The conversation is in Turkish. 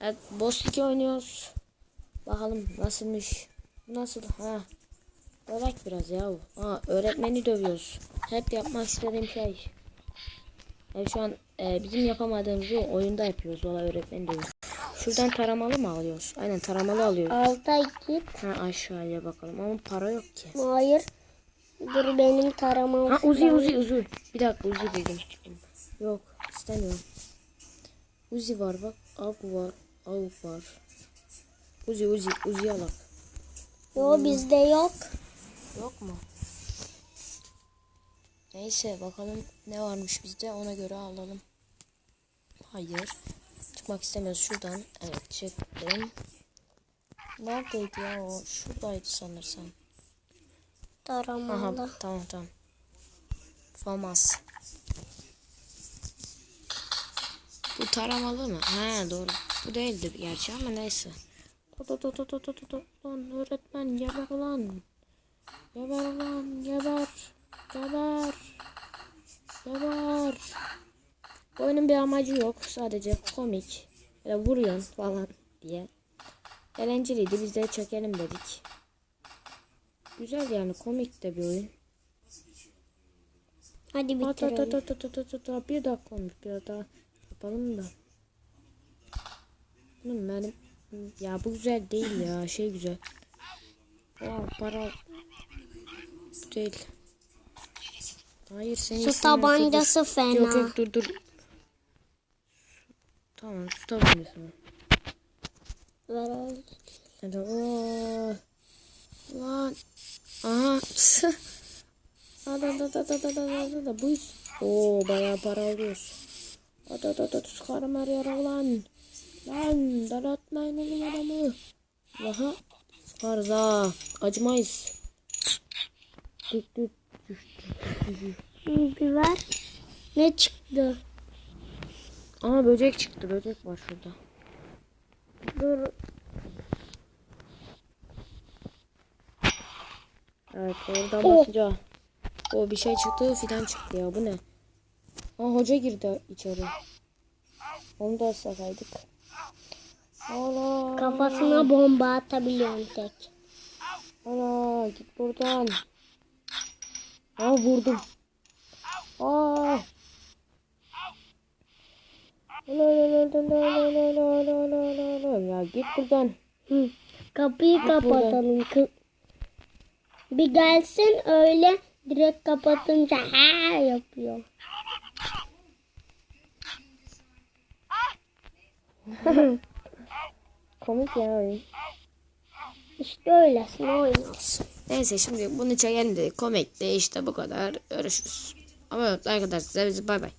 Evet boss 2 oynuyoruz. Bakalım nasılmış. Bu nasıl? Ha. Bırak biraz ya. Ha, öğretmeni dövüyoruz. Hep yapmak istediğim şey. Yani şu an e, bizim yapamadığımızı oyunda yapıyoruz. Valla öğretmeni dövüyoruz. Şuradan taramalı mı alıyoruz? Aynen taramalı alıyoruz. Alta git. Ha aşağıya bakalım ama para yok ki. Hayır. Dur benim taramam. Ha Uzi Uzi Uzi. Bir dakika Uzi buldum. Yok istemiyorum. Uzi var bak. Av var. Av var. Uzi Uzi Uzi alak. Yo bizde yok. Yok mu? Neyse bakalım ne varmış bizde ona göre alalım. Hayır. Çıkmak istemiyoruz şuradan. Evet çıktım. Neredeydi ya o? Şuradaydı sanırsam. Aha Taramalı. tamam tamam. Famas. Bu taramalı mı? Ha doğru. Bu değildi gerçi ama neyse. Lan öğretmen geber ulan. Geber ulan geber. Geber. Geber. Bu oyunun bir amacı yok. Sadece komik. Ya vuruyorsun falan diye. Eğlenceliydi. Biz de çekelim dedik. Güzel yani komik de bir oyun. Hadi at. Bir dakika olmuş biraz daha yapalım da. Benim ya bu güzel değil ya şey güzel. Aa, para değil. Hayır seni Su tabancası. Yok fena. yok dur dur. Tamam su tabancası? Ver öyle. Hadi oo. Lan. Aha. Da da da da da da da da bu. Oo bayağı para alıyoruz. Ada da da da sıkarım her yere lan. Lan dalatmayın oğlum adamı. Aha. Sıkarız ha. Acımayız. Düt Bir ver. Ne çıktı? Aa böcek çıktı. Böcek var şurada. Dur. Evet oradan Oh. basınca. O bir şey çıktı fidan çıktı ya bu ne? Ha hoca girdi içeri. Onu da sakaydık. Ana. Kafasına bomba atabiliyorum tek. Ana git buradan. Ha vurdum. Aa. Ya git buradan. Hı. Kapıyı git kapatalım. Buradan. Bir gelsin öyle direkt kapatınca ha yapıyor. Komik ya oyun. İşte öylesine oynuyorsun. Neyse şimdi bunu çekelim de komik de işte bu kadar. Görüşürüz. Ama arkadaşlar bizi bay bay.